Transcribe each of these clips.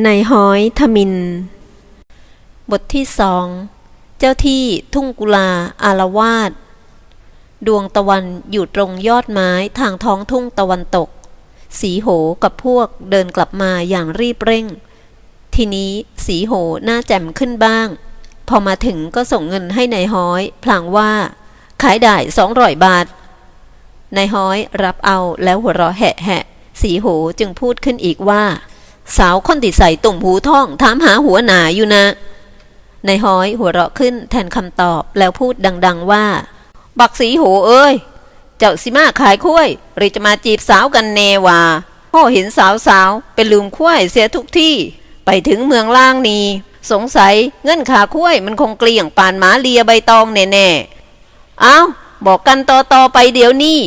ในห้อยทมิน บทที่สอง เจ้าที่ทุ่งกุลาอารวาสดวงตะวันอยู่ตรงยอดไม้ทางท้องทุ่งตะวันตก สีโหกับพวกเดินกลับมาอย่างรีบเร่ง ทีนี้สีโหหน้าแจ่มขึ้นบ้าง พอมาถึงก็ส่งเงินให้ในายห้อย พลางว่า ขายได้สองร้อยบาท นายห้อยรับเอาแล้วหัวเราะแหะแหะ สีโหจึงพูดขึ้นอีกว่า สาวคนติดใส่ตุ่มหูท่องถามหาหัวหนาอยู่นะนายห้อยหัวเราะขึ้นแทนคำตอบแล้วพูดดัง ๆว่า บักสีโหเอ้ย เจ้าสิมาขายคุ้ยหรือจะมาจีบสาวกันแนวาพ่อเห็นสาวสาวๆเป็นลืมคุ้ยเสียทุกที่ ไปถึงเมืองล่างนี้สงสัยเงินขาคุ้ยมันคงเกลี่ยงป่านหมาเลียใบตองแน่ๆเอาบอกกันต่อๆไปเดี๋ยวนี้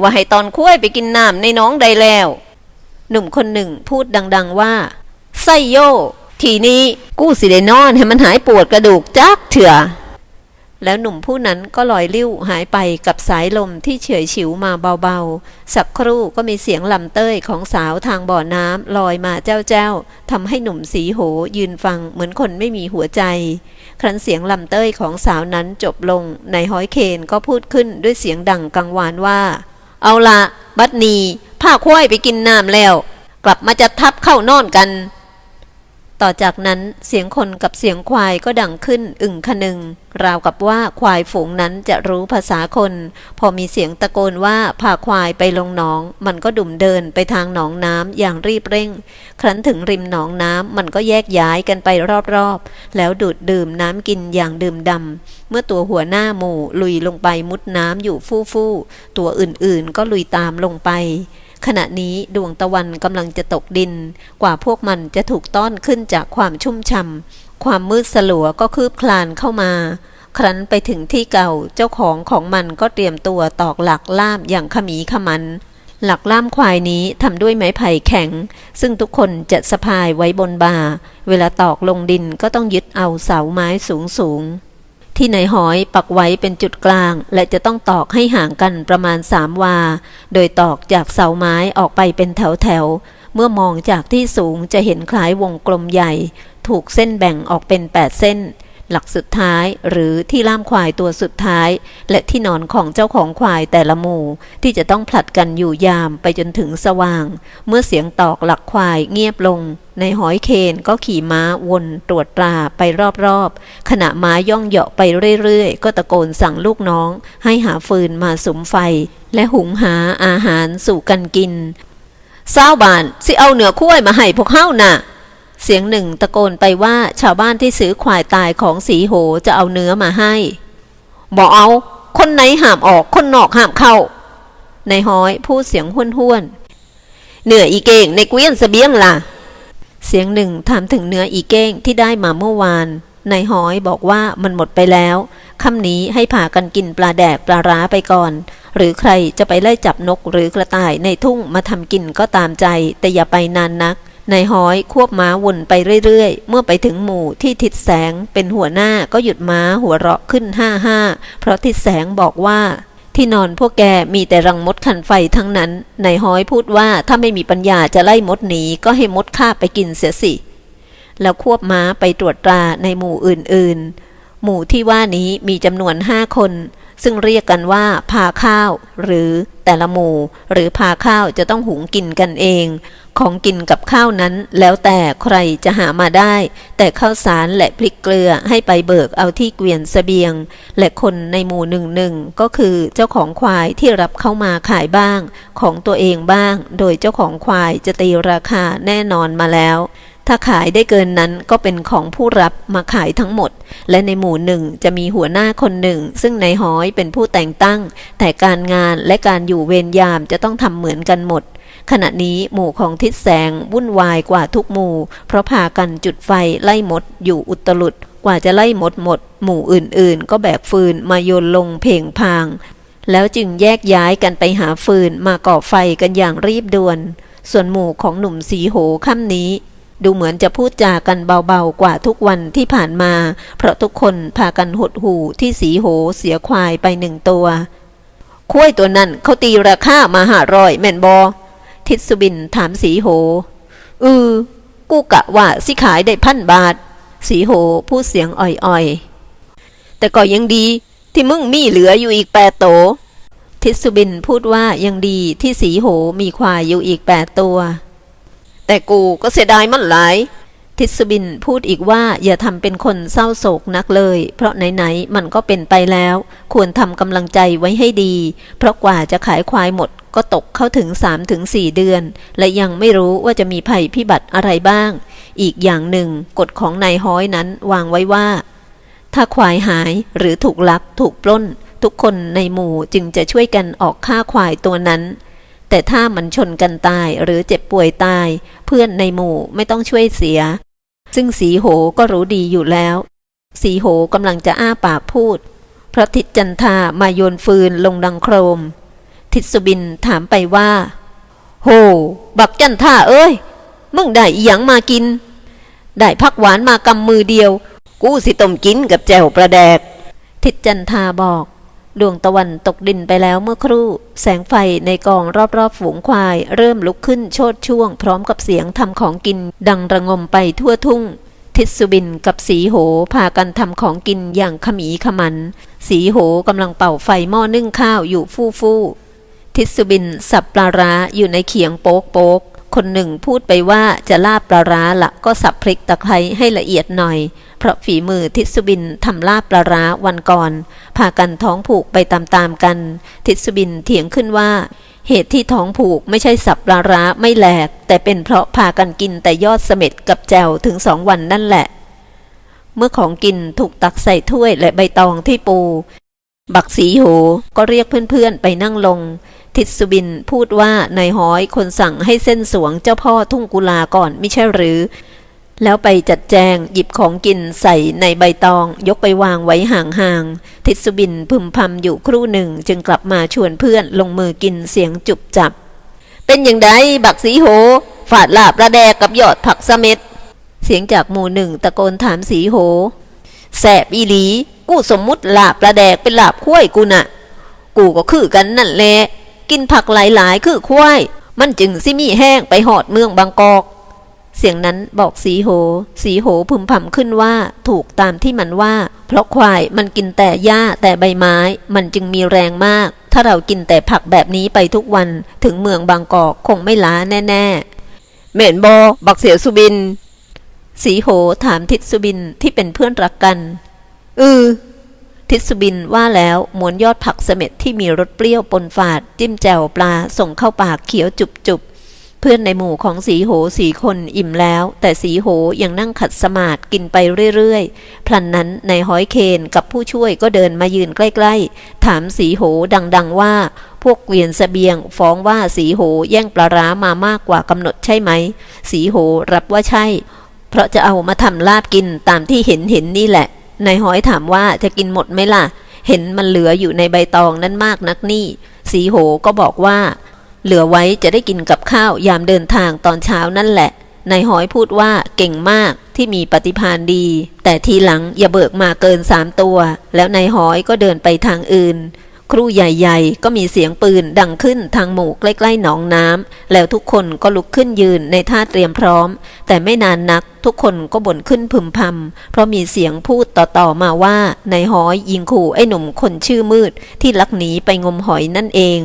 ว่าให้ตอนคุ้ยไปกินน้ำในน้องใดแล้ว หนุ่มคนหนึ่งพูดดัง ๆว่าไส้โย ทีนี้กู้สิได้นอนให้มันหายปวดกระดูกจักเถื่อ แล้วหนุ่มผู้นั้นก็ลอยลิ้วหายไปกับสายลมที่เฉยฉิวมาเบาๆ สักครู่ก็มีเสียงลำเต้ยของสาวทางบ่อน้ำลอยมาเจ้าๆทำให้หนุ่มสีโหยืนฟังเหมือนคนไม่มีหัวใจ ครั้นเสียงลำเต้ยของสาวนั้นจบลงในห้อยเคนก็พูดขึ้นด้วยเสียงดังกังวานว่า เอาละ บัดนีผ้าควายไปกินน้ำแล้ว กลับมาจะทับเข้านอนกัน ต่อจากนั้นเสียงคนกับเสียงควายก็ดังขึ้นอึ่งคนึง ราวกับว่าควายฝูงนั้นจะรู้ภาษาคน พอมีเสียงตะโกนว่าพาควายไปลงหนอง มันก็ดุ่มเดินไปทางหนองน้ำอย่างรีบเร่ง ครั้นถึงริมหนองน้ำมันก็แยกย้ายกันไปรอบๆ แล้วดูดดื่มน้ำกินอย่างดื่มดำเมื่อตัวหัวหน้าหมู่ลุยลงไปมุดน้ำอยู่ฟู่ฟู่ๆตัวอื่นๆก็ลุยตามลงไป ขณะนี้ดวงตะวันกำลังจะตกดิน กว่าพวกมันจะถูกต้อนขึ้นจากความชุ่มช่ำความมืดสลัวก็คืบคลานเข้ามา ครั้นไปถึงที่เก่าเจ้าของของมันก็เตรียมตัวตอกหลักล่ามอย่างขมีขมัน หลักล่ามควายนี้ทำด้วยไม้ไผ่แข็ง ซึ่งทุกคนจะสะพายไว้บนบ่า เวลาตอกลงดินก็ต้องยึดเอาเสาไม้สูงสูง ที่ในหอยปักไว้เป็นจุดกลาง และจะต้องตอกให้ห่างกันประมาณสามวา โดยตอกจากเสาไม้ออกไปเป็นแถวแถว เมื่อมองจากที่สูงจะเห็นคล้ายวงกลมใหญ่ ถูกเส้นแบ่งออกเป็น8เส้น หลักสุดท้าย หรือที่ล่ามควายตัวสุดท้าย และที่นอนของเจ้าของควายแต่ละหมู่ ที่จะต้องผลัดกันอยู่ยามไปจนถึงสว่าง เมื่อเสียงตอกหลักควายเงียบลง ในหอยเคนก็ขี่ม้าวนตรวจตราไปรอบๆ ขณะม้าย่องเหาะไปเรื่อยๆ ก็ตะโกนสั่งลูกน้อง ให้หาฟืนมาสุมไฟ และหุงหาอาหารสู่กันกินเศร้าบานสิเอาเหนือคุ้ยมาให้พวกเฮ้าน่ะ เสียงหนึ่งตะโกนไปว่าชาวบ้านที่ซื้อควายตายของสีโหจะเอาเนื้อมาให้ บอกเอา คนไหนห้ามออกคนนอกห้ามเข้า ในห้อยพูดเสียงห้วนห้วนเนื้ออีเก่งในเกวียนเสบียงล่ะ เสียงหนึ่งถามถึงเนื้ออีเก้งที่ได้มาเมื่อวาน ในายห้อยบอกว่ามันหมดไปแล้วค่ำนี้ให้พากันกินปลาแดกปลาร้าไปก่อน หรือใครจะไปไล่จับนกหรือกระต่ายในทุ่งมาทำกินก็ตามใจ แต่อย่าไปนานนัก นายห้อยควบม้าวนไปเรื่อยๆ เมื่อไปถึงหมู่ที่ทิดแสงเป็นหัวหน้าก็หยุดม้าหัวเราะขึ้นห้าห้าเพราะทิดแสงบอกว่าที่นอนพวกแกมีแต่รังมดคันไฟทั้งนั้น นายห้อยพูดว่าถ้าไม่มีปัญญาจะไล่มดหนีก็ให้มดฆ่าไปกินเสียสิ แล้วควบม้าไปตรวจตราในหมู่อื่นๆ หมู่ที่ว่านี้มีจำนวนห้าคน ซึ่งเรียกกันว่าพาข้าว หรือแต่ละหมู่ หรือพาข้าวจะต้องหุงกินกันเอง ของกินกับข้าวนั้นแล้วแต่ใครจะหามาได้ แต่ข้าวสารและพริกเกลือให้ไปเบิกเอาที่เกวียนสเสบียง และคนในหมู่หนึ่งหนึ่งก็คือเจ้าของควายที่รับเข้ามาขายบ้าง ของตัวเองบ้าง โดยเจ้าของควายจะตีราคาแน่นอนมาแล้ว ถ้าขายได้เกินนั้นก็เป็นของผู้รับมาขายทั้งหมด และในหมู่หนึ่งจะมีหัวหน้าคนหนึ่ง ซึ่งในห้อยเป็นผู้แต่งตั้ง แต่การงานและการอยู่เวรยามจะต้องทำเหมือนกันหมด ขณะนี้หมู่ของทิศแสงวุ่นวายกว่าทุกหมู่ เพราะพากันจุดไฟไล่มดอยู่อุตลุดกว่าจะไล่หมดหมด หมู่อื่นๆ ก็แบกฟืนมาโยนลงเพลงพาง แล้วจึงแยกย้ายกันไปหาฟืนมาก่อไฟกันอย่างรีบด่วน ส่วนหมู่ของหนุ่มสีโหค่ำนี้ ดูเหมือนจะพูดจากันเบาๆกว่าทุกวันที่ผ่านมา เพราะทุกคนพากันหดหูที่สีโหเสียควายไปหนึ่งตัวคุ้ยตัวนั้นเขาตีราคามาหาร้อยแม่นบอทิศสุบินถามสีโห อือ กูกะว่าสิขายได้พันบาท สีโหพูดเสียงอ่อยๆ แต่ก็ยังดีที่มึงมีเหลืออยู่อีกแปดโต ทิศสุบินพูดว่ายังดีที่สีโหมีควายอยู่อีกแปดตัว แต่กูก็เสียดายมันหลายทิศบินพูดอีกว่าอย่าทำเป็นคนเศร้าโศกนักเลย เพราะไหนๆมันก็เป็นไปแล้ว ควรทำกำลังใจไว้ให้ดี เพราะกว่าจะขายควายหมด ก็ตกเข้าถึง 3-4 เดือน และยังไม่รู้ว่าจะมีภัยพิบัติอะไรบ้าง อีกอย่างหนึ่งกฎของนายฮ้อยนั้นวางไว้ว่า ถ้าควายหายหรือถูกลักถูกปล้น ทุกคนในหมู่จึงจะช่วยกันออกค่าควายตัวนั้น แต่ถ้ามันชนกันตายหรือเจ็บป่วยตาย เพื่อนในหมู่ไม่ต้องช่วยเสีย ซึ่งสีโหก็รู้ดีอยู่แล้ว สีโหกำลังจะอ้าปากพูด พระทิดจันทามาโยนฟืนลงดังโครม ทิดสุบินถามไปว่า โห บักจันทาเอ้ย มึงได้อีหยังมากิน ได้พักหวานมากำมือเดียว กู้สิต้มกินกับแจ่วประแดก ทิดจันทาบอก ดวงตะวันตกดินไปแล้วเมื่อครู่ แสงไฟในกองรอบๆฝูงควาย เริ่มลุกขึ้นโชดช่วง พร้อมกับเสียงทำของกิน ดังระงมไปทั่วทุ่ง ทิศสุบินกับสีโหพากันทำของกินอย่างขมีขมัน สีโหกำลังเป่าไฟหม้อนึ่งข้าวอยู่ฟู่ฟู่ทิศสุบินสับปลาร้าอยู่ในเขียงโป๊กโป๊ก คนหนึ่งพูดไปว่าจะลาบปลาร้าละก็สับพริกตะไคร้ให้ละเอียดหน่อย เพราะฝีมือทิศบินทำลาบปลาร้าวันก่อน พากันท้องผูกไปตามๆกัน ทิศบินเถียงขึ้นว่า เหตุที่ท้องผูกไม่ใช่สับปลาร้าไม่แหลก แต่เป็นเพราะพากันกินแต่ยอดเสม็ดกับแจวถึงสองวันนั่นแหละ เมื่อของกินถูกตักใส่ถ้วยและใบตองที่ปู บักสีโหก็เรียกเพื่อนๆไปนั่งลง ทิศสุบินพูดว่านายห้อยคนสั่งให้เส้นสวงเจ้าพ่อทุ่งกุลาก่อนไม่ใช่หรือ แล้วไปจัดแจงหยิบของกินใส่ในใบตอง ยกไปวางไว้ห่างๆทิศสุบินพึมพำอยู่ครู่หนึ่งจึงกลับมาชวนเพื่อนลงมือกินเสียงจุบจับ เป็นอย่างไดบักสีโหฝาดลาบระแดกกับยอดผักสะเม็ดเสียงจากหมู่หนึ่งตะโกนถามสีโหแสบอีหลี กูสมมุติลาบระแดกเป็นลาบคุ้ยกูน่ะ กูก็คือกันนั่นแหละ กินผักหลายๆ คือควายมันจึงสิมีแห้งไปหอดเมืองบางกอก เสียงนั้นบอกสีโห สีโหพึมพำขึ้นว่าถูกตามที่มันว่า เพราะควายมันกินแต่หญ้าแต่ใบไม้ มันจึงมีแรงมาก ถ้าเรากินแต่ผักแบบนี้ไปทุกวันถึงเมืองบางกอกคงไม่ล้าแน่ๆเหม็นบอบักเสียวสุบิน สีโหถามทิศสุบินที่เป็นเพื่อนรักกัน อือ ทิศสุบินว่าแล้วม้วนยอดผักเสม็ดที่มีรสเปรี้ยวปนฝาด จิ้มแจ่วปลาส่งเข้าปากเขียวจุบจุบเพื่อนในหมู่ของสีโหสีคนอิ่มแล้ว แต่สีโหยังนั่งขัดสมาธิกินไปเรื่อยๆ พลันนั้นในายห้อยเคนกับผู้ช่วยก็เดินมายืนใกล้ๆ ถามสีโหดังๆว่า พวกเกวียนเสบียงฟ้องว่าสีโหแย่งปลาร้ามามากกว่ากำหนดใช่ไหม สีโหรับว่าใช่ เพราะจะเอามาทำลาบกินตามที่เห็นเห็นนี่แหละ นายห้อยถามว่าจะกินหมดไหมล่ะ เห็นมันเหลืออยู่ในใบตองนั้นมากนักนี่ สีโหก็บอกว่า เหลือไว้จะได้กินกับข้าวยามเดินทางตอนเช้านั่นแหละนายห้อยพูดว่าเก่งมากที่มีปฏิภาณดี แต่ทีหลังอย่าเบิกมาเกินสามตัว แล้วนายห้อยก็เดินไปทางอื่น ครู่ใหญ่ๆ ก็มีเสียงปืนดังขึ้นทางหมู่ใกล้ๆหนองน้ำแล้วทุกคนก็ลุกขึ้นยืนในท่าเตรียมพร้อม แต่ไม่นานนักทุกคนก็บ่นขึ้นพึมพำเพราะมีเสียงพูดต่อๆมาว่านายห้อยยิงขู่ไอ้หนุ่มคนชื่อมืด ที่ลักหนีไปงมหอยนั่นเอง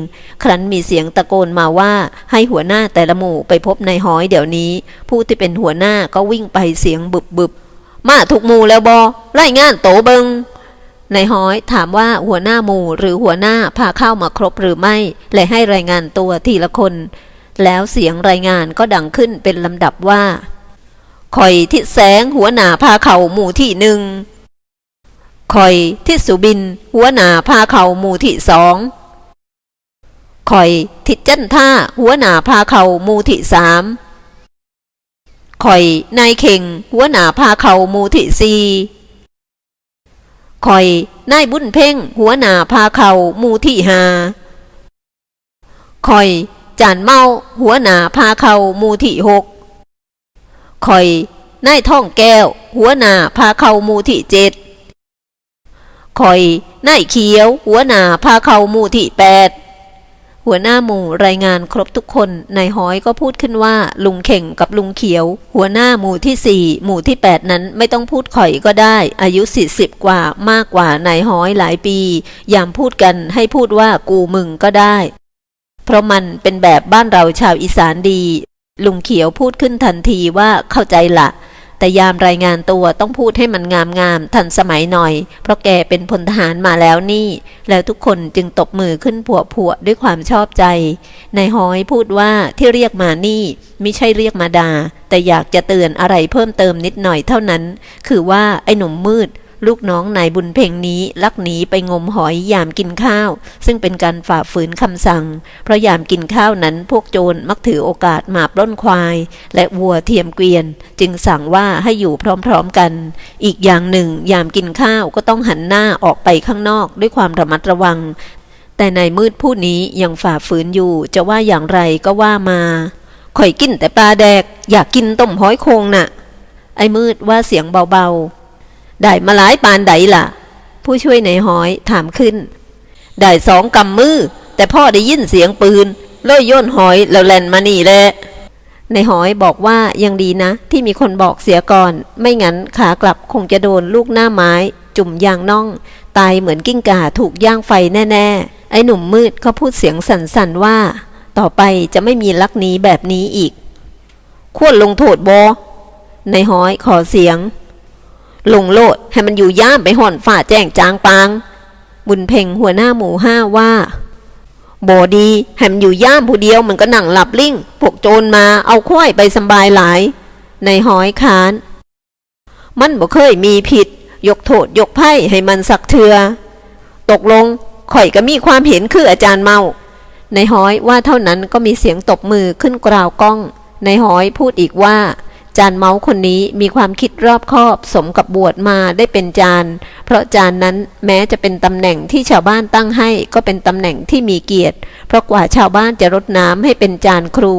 ครั้นมีเสียงตะโกนมาว่าให้หัวหน้าแต่ละหมู่ไปพบนายห้อยเดี๋ยวนี้ ผู้ที่เป็นหัวหน้าก็วิ่งไปเสียงบึบบึบๆมาถูกหมู่แล้วบอไล่งานโตเบิง นายฮ้อยถามว่าหัวหน้าหมู่หรือหัวหน้าพาเข้ามาครบหรือไม่ และให้รายงานตัวทีละคน แล้วเสียงรายงานก็ดังขึ้นเป็นลำดับว่าคอยทิศแสงหัวหน้าพาเข่าหมู่ที่หนึ่งคอยทิศสุบิน หัวหน้าพาเข่าหมู่ที่สองคอยทิศจันท่าหัวหน้าพาเข่าหมู่ที่สามคอยนายเข่ง หัวหน้าพาเข่าหมู่ที่สี่ คอยนายบุญเพ่ง หัวหน้าพาเข่ามูที่หาคอยจานเมา หัวหน้าพาเข่ามูที่หกคอยนายท่องแก้ว หัวหน้าพาเข่ามูที่เจ็ดคอยนายเขียว หัวหน้าพาเข่ามูที่แปด หัวหน้าหมู่รายงานครบทุกคนนายห้อยก็พูดขึ้นว่า ลุงเข่งกับลุงเขียว หัวหน้าหมู่ที่สี่หมู่ที่แปดนั้นไม่ต้องพูดข่อยก็ได้ อายุสี่สิบกว่ามากกว่านายห้อยหลายปี ยามพูดกันให้พูดว่ากูมึงก็ได้ เพราะมันเป็นแบบบ้านเราชาวอีสานดี ลุงเขียวพูดขึ้นทันทีว่าเข้าใจละ แต่ยามรายงานตัวต้องพูดให้มันงามงามทันสมัยหน่อย เพราะแกเป็นพลทหารมาแล้วนี่ แล้วทุกคนจึงตบมือขึ้นผัวผัวด้วยความชอบใจ นายฮ้อยพูดว่าที่เรียกมานี่ไม่ใช่เรียกมาดา แต่อยากจะเตือนอะไรเพิ่มเติมนิดหน่อยเท่านั้น คือว่าไอ้หนุ่มมืด ลูกน้องนายบุญเพ่งนี้ลักหนีไปงมหอยยามกินข้าว ซึ่งเป็นการฝ่าฝืนคำสั่ง เพราะยามกินข้าวนั้นพวกโจรมักถือโอกาสมาปล้นควาย และวัวเทียมเกวียน จึงสั่งว่าให้อยู่พร้อมๆกัน อีกอย่างหนึ่ง ยามกินข้าวก็ต้องหันหน้าออกไปข้างนอกด้วยความระมัดระวัง แต่นายมืดผู้นี้ยังฝ่าฝืนอยู่จะว่าอย่างไรก็ว่ามาข่อยกินแต่ปลาแดก อยากกินต้มหอยโคงน่ะ ไอ้มืดว่าเสียงเบา ได้มาหลายปานใดล่ะ ผู้ช่วยในหอยถามขึ้น ได้สองกำมือ แต่พ่อได้ยินเสียงปืนเลยโย่นหอยแล้วแล่นมานี่แหละในหอยบอกว่ายังดีนะ ที่มีคนบอกเสียก่อน ไม่งั้นขากลับคงจะโดนลูกหน้าไม้ จุ่มยางน่อง ตายเหมือนกิ้งก่าถูกย่างไฟแน่ ๆ ไอ้หนุ่มมืดเขาพูดเสียงสั่นๆว่า ต่อไปจะไม่มีลักนี้แบบนี้อีก ควรลงโทษบอในหอยขอเสียง ลงโลดให้มันอยู่ย่ามไปห่อนฝ่าแจ้งจางปาง บุญเพ่งหัวหน้าหมู่ห้าว่าบอดีให้มันอยู่ย่ามผู้เดียวมันก็หนังหลับลิ่งพวกโจรมาเอาควายไปสบายหลาย ในหอยคาน มันบ่เคยมีผิด ยกโทษยกไพ่ให้มันสักเทือ ตกลงข่อยก็มีความเห็นคืออาจารย์เมา ในหอยว่าเท่านั้นก็มีเสียงตบมือขึ้นกราวก้อง ในหอยพูดอีกว่า จานเมาคนนี้มีความคิดรอบคอบสมกับบวชมาได้เป็นจาน เพราะจานนั้นแม้จะเป็นตำแหน่งที่ชาวบ้านตั้งให้ก็เป็นตำแหน่งที่มีเกียรติ เพราะกว่าชาวบ้านจะรดน้ำให้เป็นจานครู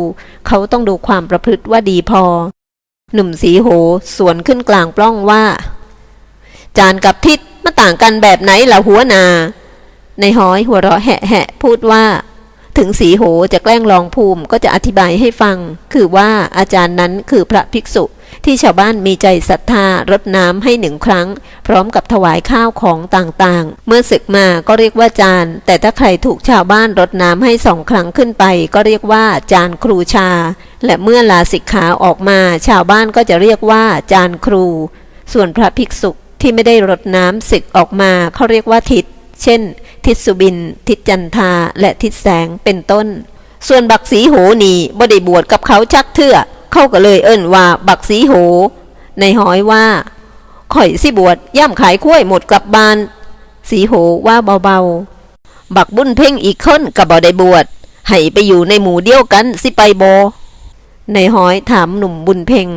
เขาต้องดูความประพฤติว่าดีพอ หนุ่มสีโหสวนขึ้นกลางปล้องว่า จานกับทิศมาต่างกันแบบไหนล่ะหัวนา ในหอยหัวเราะแหะแหะพูดว่า ถึงสีโหจะแกล้งลองภูมิก็จะอธิบายให้ฟัง คือว่าอาจารย์นั้นคือพระภิกษุ ที่ชาวบ้านมีใจศรัทธารดน้ำให้หนึ่งครั้ง พร้อมกับถวายข้าวของต่างๆ เมื่อศึกมาก็เรียกว่าจานแต่ถ้าใครถูกชาวบ้านรดน้ำให้สองครั้งขึ้นไป ก็เรียกว่าจานครูชา และเมื่อลาสิกขาออกมา ชาวบ้านก็จะเรียกว่าจานครู ส่วนพระภิกษุที่ไม่ได้รดน้ำศึกออกมาเขาเรียกว่าทิศ เช่น ทิศสุบิน ทิศจันทา และทิศแสงเป็นต้น ส่วนบักสีโหนีบ่ได้บวชกับเขาจักเทื่อ เข้าก็เลยเอิ้นว่าบักสีโห ในหอยว่า ข่อยสิบวชย่ำขายคุ้วยหมดกลับบ้าน สีโหว่าเบาๆ บักบุญเพ่งอีกคนกับบ่ได้บวชให้ไปอยู่ในหมู่เดียวกันสิไปบอในหอยถามหนุ่มบุญเพ่ง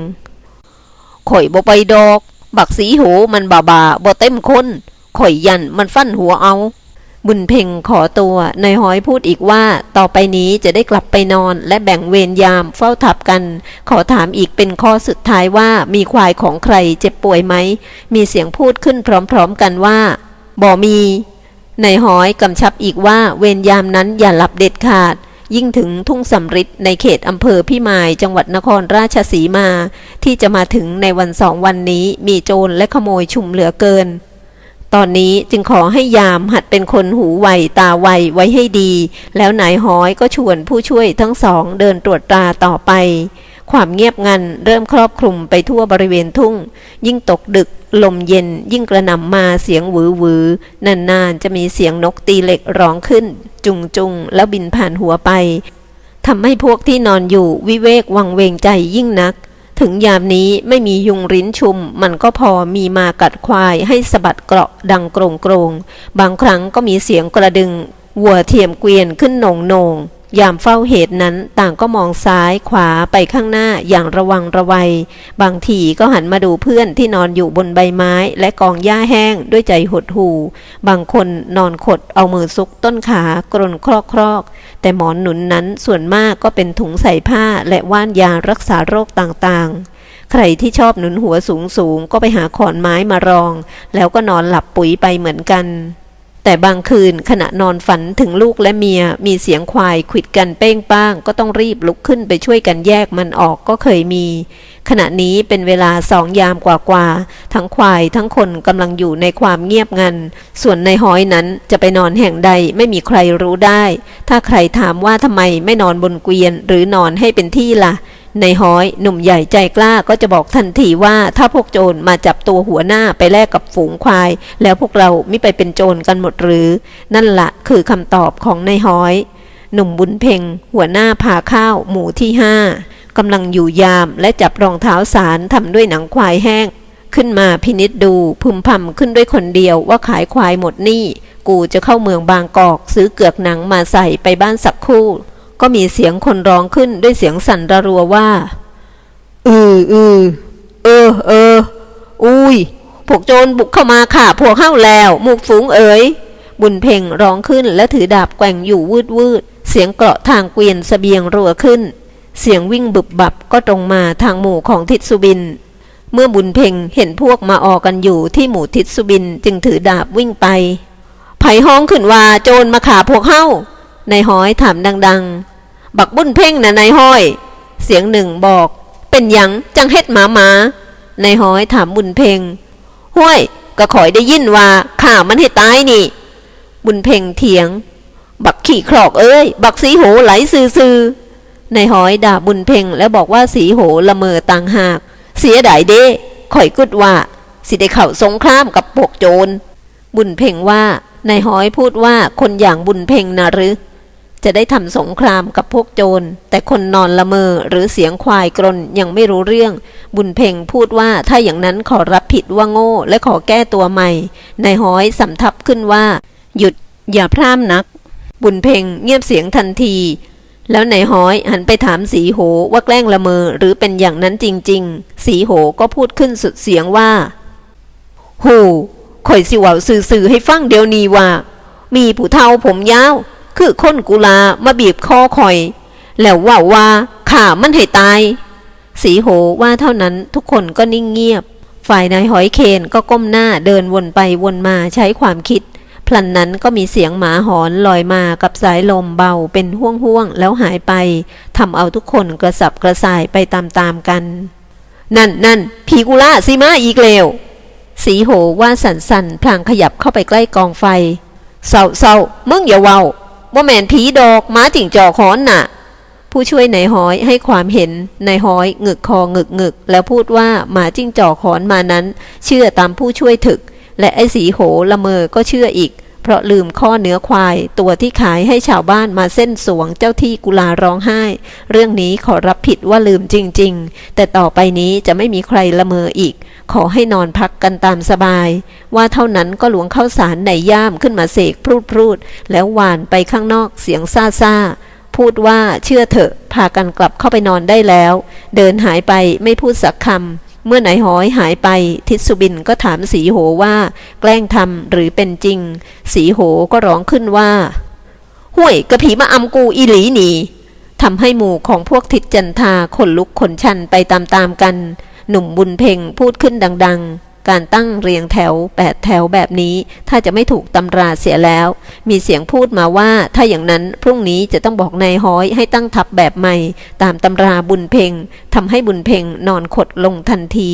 ข่อยบ่ไปดอก บักสีโหมันบาบาบ่เต็มคน ข่อยยันมันฟันหัวเอา บุญเพ่งขอตัวนายหอยพูดอีกว่า ต่อไปนี้จะได้กลับไปนอน และแบ่งเวรยามเฝ้าทับกัน ขอถามอีกเป็นข้อสุดท้ายว่ามีควายของใครเจ็บป่วยไหม มีเสียงพูดขึ้นพร้อมๆกันว่าบ่มีนายหอยกำชับอีกว่าเวรยามนั้นอย่าหลับเด็ดขาด ยิ่งถึงทุ่งสำริดในเขตอำเภอพิมายจังหวัดนครราชสีมา ที่จะมาถึงในวันสองวันนี้มีโจรและขโมยชุมเหลือเกิน ตอนนี้จึงขอให้ยามหัดเป็นคนหูไวตาไวไว้ให้ดี แล้วนายห้อยก็ชวนผู้ช่วยทั้งสองเดินตรวจตราต่อไป ความเงียบงันเริ่มครอบคลุมไปทั่วบริเวณทุ่ง ยิ่งตกดึกลมเย็นยิ่งกระหน่ำมาเสียงหวือหวือนานๆจะมีเสียงนกตีเหล็กร้องขึ้น จุงจุงแล้วบินผ่านหัวไปทำให้พวกที่นอนอยู่วิเวกวังเวงใจยิ่งนัก ถึงยามนี้ไม่มียุงริ้นชุม มันก็พอมีมากัดควายให้สะบัดเกราะดังโกรงโกรง บางครั้งก็มีเสียงกระดึงวัวเทียมเกวียนขึ้นโหนงโหนง ยามเฝ้าเหตุนั้นต่างก็มองซ้ายขวาไปข้างหน้าอย่างระวังระวัย บางทีก็หันมาดูเพื่อนที่นอนอยู่บนใบไม้และกองหญ้าแห้งด้วยใจหดหู่ บางคนนอนขดเอามือซุกต้นขากรนครอกครอกๆแต่หมอนหนุนนั้นส่วนมากก็เป็นถุงใส่ผ้าและว่านยารักษาโรคต่างๆใครที่ชอบหนุนหัวสูงๆก็ไปหาขอนไม้มารอง แล้วก็นอนหลับปุ๋ยไปเหมือนกัน แต่บางคืนขณะนอนฝันถึงลูกและเมีย มีเสียงควายขิดกันเป้งป้าง ก็ต้องรีบลุกขึ้นไปช่วยกันแยกมันออกก็เคยมี ขณะนี้เป็นเวลาสองยามกว่าๆทั้งควายทั้งคนกำลังอยู่ในความเงียบงัน ส่วนในห้อยนั้นจะไปนอนแห่งใดไม่มีใครรู้ได้ ถ้าใครถามว่าทำไมไม่นอนบนเกวียนหรือนอนให้เป็นที่ล่ะ ในห้อยหนุ่มใหญ่ใจกล้าก็จะบอกทันทีว่าถ้าพวกโจรมาจับตัวหัวหน้าไปแลกกับฝูงควาย แล้วพวกเราไม่ไปเป็นโจรกันหมดหรือ นั่นละคือคำตอบของในห้อย หนุ่มบุญเพ่งหัวหน้าพาข้าวหมู่ที่ห้ากำลังอยู่ยามและจับรองเท้าสารทำด้วยหนังควายแห้ง ขึ้นมาพินิษดูพึมพำขึ้นด้วยคนเดียวว่าขายควายหมดหนี้กูจะเข้าเมืองบางกอก ซื้อเกือกหนังมาใส่ไปบ้านสักคู่ ก็มีเสียงคนร้องขึ้นด้วยเสียงสั่นระรัวว่า อืออือเออเออ อุ้ย พวกโจรบุกเข้ามาค่ะ พวกเข้าแล้วหมูกฝูงเอ๋ย บุญเพ่งร้องขึ้นและถือดาบแกว่งอยู่วืดวืด เสียงเกราะทางเกวียนสเสบียงรัวขึ้น เสียงวิ่งบึบบับก็ตรงมาทางหมู่ของทิศสุบิน เมื่อบุญเพ่งเห็นพวกมาออกกันอยู่ที่หมู่ทิศสุบินจึงถือดาบวิ่งไป ไผ่ห้องขึ้นว่าโจรมาขาพวกเฮ้า นายห้อยถามดัง ๆ บักบุญเพ่งนะนายห้อย เสียงหนึ่งบอก เป็นยังจังเฮ็ดหมาหมานายห้อยถามบุญเพ่งห้วยก็ขอยได้ยินว่าข่ามันให้ตายนี่ บุญเพ่งเถียง บักขี่ครอกเอ้ย บักสีโหไหลซือๆนายห้อยด่าบุญเพ่งแล้วบอกว่าสีโหละเมอต่างหาก เสียดายเด้ข่อยกึดว่า สิได้เข้าสงครามกับพวกโจร บุญเพ่งว่านายห้อยพูดว่าคนอย่างบุญเพ่งนะหรือ จะได้ทำสงครามกับพวกโจร แต่คนนอนละเมอหรือเสียงควายกรนยังไม่รู้เรื่อง บุญเพ่งพูดว่าถ้าอย่างนั้นขอรับผิดว่าโง่และขอแก้ตัวใหม่ นายห้อยสำทับขึ้นว่า หยุดอย่าพร่ำนัก บุญเพ่งเงียบเสียงทันที แล้วนายห้อยหันไปถามสีโหว่าแกล้งละเมอหรือเป็นอย่างนั้นจริง ๆ สีโหก็พูดขึ้นสุดเสียงว่าโหข่อยสิว่าสื่อๆให้ฟังเดี๋ยวนี้ว่า มีผู้เฒ่าผมยาว คือคนกุลามาบีบคอข่อย แล้วว่าว่าข่ามันให้ตาย สีโหว่าเท่านั้นทุกคนก็นิ่งเงียบ ฝ่ายนายหอยเคนก็ก้มหน้าเดินวนไปวนมาใช้ความคิด พลันนั้นก็มีเสียงหมาหอนลอยมากับสายลมเบาเป็นห่วงๆแล้วหายไปทำเอาทุกคนกระสับกระส่ายไปตามๆกัน นั่นนั่นผีกุล่าสิมาอีกแล้วสีโหว่าสันสันๆพลางขยับเข้าไปใกล้กองไฟเศร้าเศร้ามึงอย่าเว้า ว่าแมนผีดอกหม้าจิงจอกหอนน่ะ ผู้ช่วยนายห้อยให้ความเห็นนายห้อยงึกคองึกงึกแล้วพูดว่าหมาจิ้งจอกหอนมานั้น เชื่อตามผู้ช่วยถึก และไอ้สีโหละเมอก็เชื่ออีก เพราะลืมข้อเนื้อควายตัวที่ขายให้ชาวบ้านมาเส้นสวงเจ้าที่กุลาร้องไห้ เรื่องนี้ขอรับผิดว่าลืมจริง ๆ แต่ต่อไปนี้จะไม่มีใครละเมออีก ขอให้นอนพักกันตามสบาย ว่าเท่านั้นก็หลวงเข้าสารในย่ามขึ้นมาเสกพรูดพรูดๆแล้วหวานไปข้างนอกเสียงซาซาพูดว่าเชื่อเถอะ พากันกลับเข้าไปนอนได้แล้ว เดินหายไปไม่พูดสักคำเมื่อนายหอยหายไป ทิศสุบินก็ถามสีโหว่า แกล้งทำหรือเป็นจริง สีโหก็ร้องขึ้นว่าห่วยกระผีมาอำกูอีหลีหนีทำให้หมู่ของพวกทิศจันทาขนลุกขนชันไปตามๆกัน หนุ่มบุญเพ่งพูดขึ้นดัง ๆ การตั้งเรียงแถวแปดแถวแบบนี้ ถ้าจะไม่ถูกตำราเสียแล้ว มีเสียงพูดมาว่า ถ้าอย่างนั้นพรุ่งนี้จะต้องบอกนายห้อยให้ตั้งทับแบบใหม่ ตามตำราบุญเพ่งทำให้บุญเพ่งนอนขดลงทันที